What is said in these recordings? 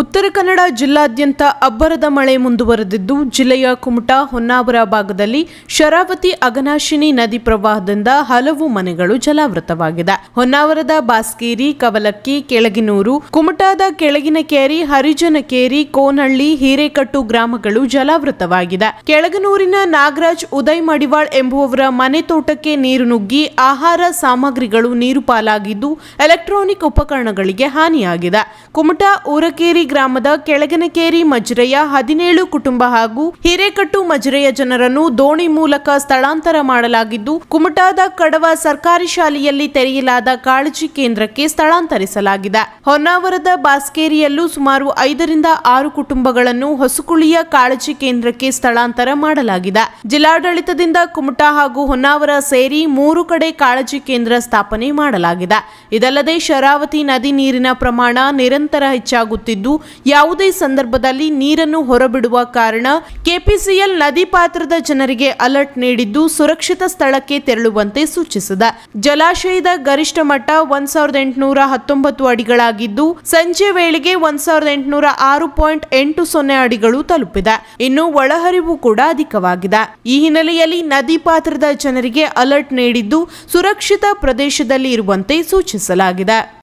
ಉತ್ತರ ಕನ್ನಡ ಜಿಲ್ಲಾದ್ಯಂತ ಅಬ್ಬರದ ಮಳೆ ಮುಂದುವರೆದಿದ್ದು, ಜಿಲ್ಲೆಯ ಕುಮಟಾ, ಹೊನ್ನಾವರ ಭಾಗದಲ್ಲಿ ಶರಾವತಿ ಅಗನಾಶಿನಿ ನದಿ ಪ್ರವಾಹದಿಂದ ಹಲವು ಮನೆಗಳು ಜಲಾವೃತವಾಗಿದೆ. ಹೊನ್ನಾವರದ ಬಾಸ್ಕೇರಿ, ಕವಲಕ್ಕಿ, ಕೆಳಗಿನೂರು, ಕುಮಟಾದ ಕೆಳಗಿನ ಕೇರಿ ಹರಿಜನಕೇರಿ, ಕೋನಹಳ್ಳಿ, ಹಿರೇಕಟ್ಟು ಗ್ರಾಮಗಳು ಜಲಾವೃತವಾಗಿದೆ. ಕೆಳಗನೂರಿನ ನಾಗರಾಜ್ ಉದಯ್ ಮಡಿವಾಳ್ ಎಂಬುವವರ ಮನೆ ತೋಟಕ್ಕೆ ನೀರು ನುಗ್ಗಿ ಆಹಾರ ಸಾಮಗ್ರಿಗಳು ನೀರು ಪಾಲಾಗಿದ್ದು, ಎಲೆಕ್ಟ್ರಾನಿಕ್ ಉಪಕರಣಗಳಿಗೆ ಹಾನಿಯಾಗಿದೆ. ಕುಮಟಾ, ಊರಕೇರಿ ಗ್ರಾಮದ ಕೆಳಗನಕೇರಿ ಮಜ್ರೆಯ ಹದಿನೇಳು ಕುಟುಂಬ ಹಾಗೂ ಹಿರೇಕಟ್ಟು ಮಜ್ರೆಯ ಜನರನ್ನು ದೋಣಿ ಮೂಲಕ ಸ್ಥಳಾಂತರ ಮಾಡಲಾಗಿದ್ದು, ಕುಮಟಾದ ಕಡವ ಸರ್ಕಾರಿ ಶಾಲೆಯಲ್ಲಿ ತೆರೆಯಲಾದ ಕಾಳಜಿ ಕೇಂದ್ರಕ್ಕೆ ಸ್ಥಳಾಂತರಿಸಲಾಗಿದೆ. ಹೊನ್ನಾವರದ ಬಾಸ್ಕೇರಿಯಲ್ಲೂ ಸುಮಾರು ಐದರಿಂದ ಆರು ಕುಟುಂಬಗಳನ್ನು ಹೊಸಕುಳಿಯ ಕಾಳಜಿ ಕೇಂದ್ರಕ್ಕೆ ಸ್ಥಳಾಂತರ ಮಾಡಲಾಗಿದೆ. ಜಿಲ್ಲಾಡಳಿತದಿಂದ ಕುಮಟಾ ಹಾಗೂ ಹೊನ್ನಾವರ ಸೇರಿ ಮೂರು ಕಡೆ ಕಾಳಜಿ ಕೇಂದ್ರ ಸ್ಥಾಪನೆ ಮಾಡಲಾಗಿದೆ. ಇದಲ್ಲದೆ ಶರಾವತಿ ನದಿ ನೀರಿನ ಪ್ರಮಾಣ ನಿರಂತರ ಹೆಚ್ಚಾಗುತ್ತಿದ್ದು ಯಾವುದೇ ಸಂದರ್ಭದಲ್ಲಿ ನೀರನ್ನು ಹೊರಬಿಡುವ ಕಾರಣ ಕೆಪಿಸಿಎಲ್ ನದಿ ಪಾತ್ರದ ಜನರಿಗೆ ಅಲರ್ಟ್ ನೀಡಿದ್ದು ಸುರಕ್ಷಿತ ಸ್ಥಳಕ್ಕೆ ತೆರಳುವಂತೆ ಸೂಚಿಸಿದೆ. ಜಲಾಶಯದ ಗರಿಷ್ಠ ಮಟ್ಟ ಒಂದ್ ಸಾವಿರದ ಎಂಟುನೂರ ಹತ್ತೊಂಬತ್ತು ಅಡಿಗಳಾಗಿದ್ದು, ಸಂಜೆ ವೇಳೆಗೆ ಒಂದ್ ಸಾವಿರದ ಎಂಟುನೂರ ಆರು ಪಾಯಿಂಟ್ ಎಂಟು ಸೊನ್ನೆ ಅಡಿಗಳು ತಲುಪಿದೆ. ಇನ್ನು ಒಳಹರಿವು ಕೂಡ ಅಧಿಕವಾಗಿದೆ. ಈ ಹಿನ್ನೆಲೆಯಲ್ಲಿ ನದಿ ಪಾತ್ರದ ಜನರಿಗೆ ಅಲರ್ಟ್ ನೀಡಿದ್ದು ಸುರಕ್ಷಿತ ಪ್ರದೇಶದಲ್ಲಿ ಇರುವಂತೆ ಸೂಚಿಸಲಾಗಿದೆ.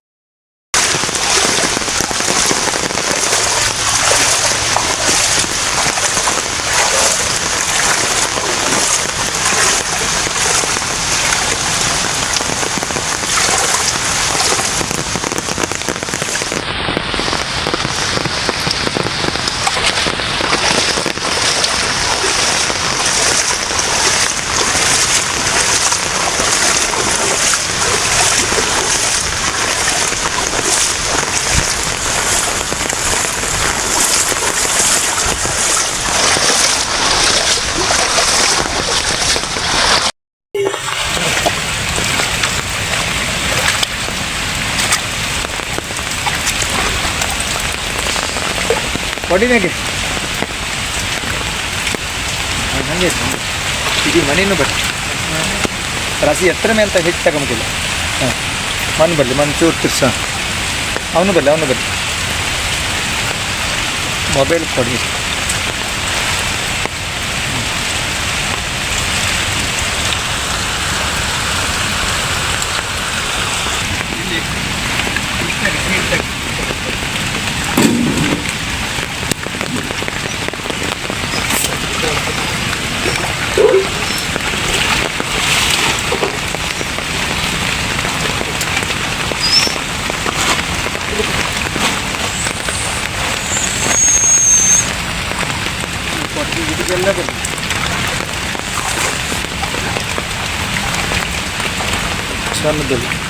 ಹೊಡಿನಾಗೆ ಹಂಗೆ ಇಡೀ ಮನೆಯೂ ಬಟ್ ರಾಸಿ ಎತ್ತರ ಮೇಲೆ ಅಂತ ಹೆಚ್ಚು ತಗೊಂಬಿಲ್ಲ ಹಾಂ. ಮಣ್ಣು ಬರಲಿ ಮಣ್ಣು ಚೂರು ತಿರ್ಸ. ಅವನು ಬರಲಿ ಅವನು ಬರಲಿ. ಮೊಬೈಲ್ ಕೊಡಿ gibi gelmedim. Sen mi dedin?